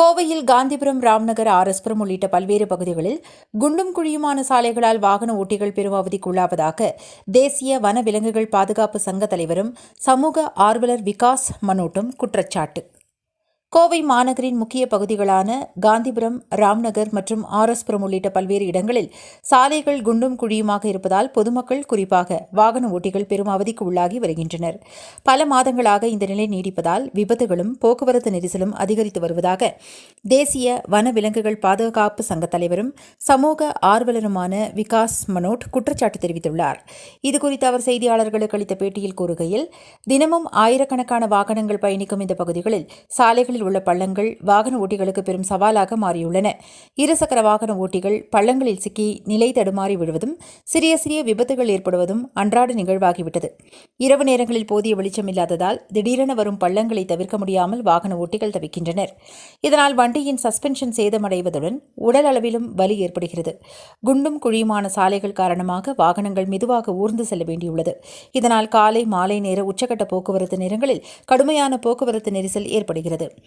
கோவையில் காந்திபுரம் ராம்நகர் ஆர்எஸ்புரம் உள்ளிட்ட பல்வேறு பகுதிகளில் குண்டும் குழியுமான சாலைகளால் வாகன ஓட்டிகள் பெரும் அவதிக்குள்ளாவதாக தேசிய வன விலங்குகள் பாதுகாப்பு சங்க தலைவரும் சமூக ஆர்வலர் விகாஸ் மனோட்டும் குற்றச்சாட்டு. கோவை மாநகரின் முக்கிய பகுதிகளான காந்திபுரம் ராம்நகர் மற்றும் ஆர்எஸ்புரம் உள்ளிட்ட பல்வேறு இடங்களில் சாலைகள் குண்டும் குழியுமாக இருப்பதால் பொதுமக்கள் குறிப்பாக வாகன ஓட்டிகள் பெரும் அவதிக்கு உள்ளாகி வருகின்றனர். பல மாதங்களாக இந்த நிலை நீடிப்பதால் விபத்துகளும் போக்குவரத்து நெரிசலும் அதிகரித்து வருவதாக தேசிய வன விலங்குகள் பாதுகாப்பு சங்க தலைவரும் சமூக ஆர்வலருமான விகாஸ் மனோட் குற்றச்சாட்டு தெரிவித்துள்ளார். இதுகுறித்து அவர் செய்தியாளர்களுக்கு அளித்த பேட்டியில் கூறுகையில் தினமும் ஆயிரக்கணக்கான வாகனங்கள் பயணிக்கும் இந்த பகுதிகளில் சாலைகளில் உள்ள பள்ளங்கள் வாகன ஓட்டிகளுக்கு பெரும் சவாலாக மாறியுள்ளன. இருசக்கர வாகன ஓட்டிகள் பள்ளங்களில் சிக்கி நிலை தடுமாறி விழுவதும் சிறிய சிறிய விபத்துகள் ஏற்படுவதும் அன்றாட நிகழ்வாகிவிட்டது. இரவு நேரங்களில் போதிய வெளிச்சம் இல்லாததால் திடீரென வரும் பள்ளங்களை தவிர்க்க முடியாமல் வாகன ஓட்டிகள் தவிக்கின்றனர். இதனால் வண்டியின் சஸ்பென்ஷன் சேதமடைவதுடன் உடல் அளவிலும் வலி ஏற்படுகிறது. குண்டும் குழியுமான சாலைகள் காரணமாக வாகனங்கள் மெதுவாக ஊர்ந்து செல்ல வேண்டியுள்ளது. இதனால் காலை மாலை நேர உச்சக்கட்ட போக்குவரத்து நேரங்களில் கடுமையான போக்குவரத்து நெரிசல் ஏற்படுகிறது.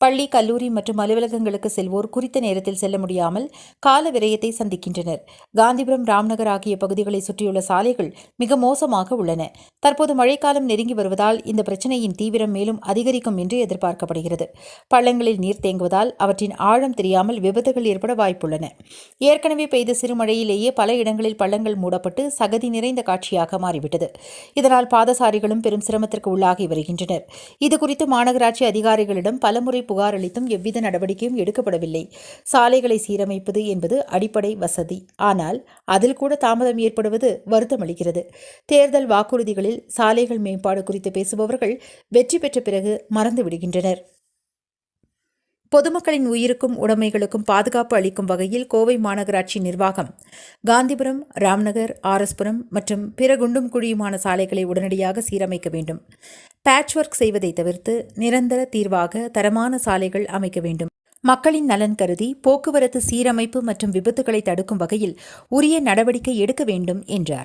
பள்ளி கல்லூரி மற்றும் அலுவலகங்களுக்கு செல்வோர் குறித்த நேரத்தில் செல்ல முடியாமல் கால விரயத்தை சந்திக்கின்றனர். காந்திபுரம் ராம்நகர் ஆகிய பகுதிகளை சுற்றியுள்ள சாலைகள் மிக மோசமாக உள்ளன. தற்போது மழைக்காலம் நெருங்கி வருவதால் இந்த பிரச்சினையின் தீவிரம் மேலும் அதிகரிக்கும் என்று எதிர்பார்க்கப்படுகிறது. பள்ளங்களில் நீர் தேங்குவதால் அவற்றின் ஆழம் தெரியாமல் விபத்துகள் ஏற்பட வாய்ப்புள்ளன. ஏற்கனவே பெய்த சிறுமழையிலேயே பல இடங்களில் பள்ளங்கள் மூடப்பட்டு சகதி நிறைந்த காட்சியாக மாறிவிட்டது. இதனால் பாதசாரிகளும் பெரும் சிரமத்திற்கு உள்ளாகி வருகின்றனர். இதுகுறித்து மாநகராட்சி அதிகாரிகளிடம் பலமுறை புகார் அளித்தும் எவ்வித நடவடிக்கையும் எடுக்கப்படவில்லை. சாலைகளை சீரமைப்பது என்பது அடிப்படை வசதி. ஆனால் அதில் கூட தாமதம் ஏற்படுவது வருத்தமளிக்கிறது தேர்தல் வாக்குறுதிகளில் சாலைகள் மேம்பாடு குறித்து பேசுபவர்கள் வெற்றி பெற்ற பிறகு மறந்து விடுகின்றனர். பொதுமக்களின் உயிருக்கும் உடைமைகளுக்கும் பாதுகாப்பு அளிக்கும் வகையில் கோவை மாநகராட்சி நிர்வாகம் காந்திபுரம் ராம்நகர் ஆர்எஸ்புரம் மற்றும் பிற குண்டும் குழியுமான சாலைகளை உடனடியாக சீரமைக்க வேண்டும். பேட்ச் ஒர்க் செய்வதை தவிர்த்து நிரந்தர தீர்வாக தரமான சாலைகள் அமைக்க வேண்டும். மக்களின் நலன் கருதி போக்குவரத்து சீரமைப்பு மற்றும் விபத்துகளை தடுக்கும் வகையில் உரிய நடவடிக்கை எடுக்க வேண்டும் என்றார்.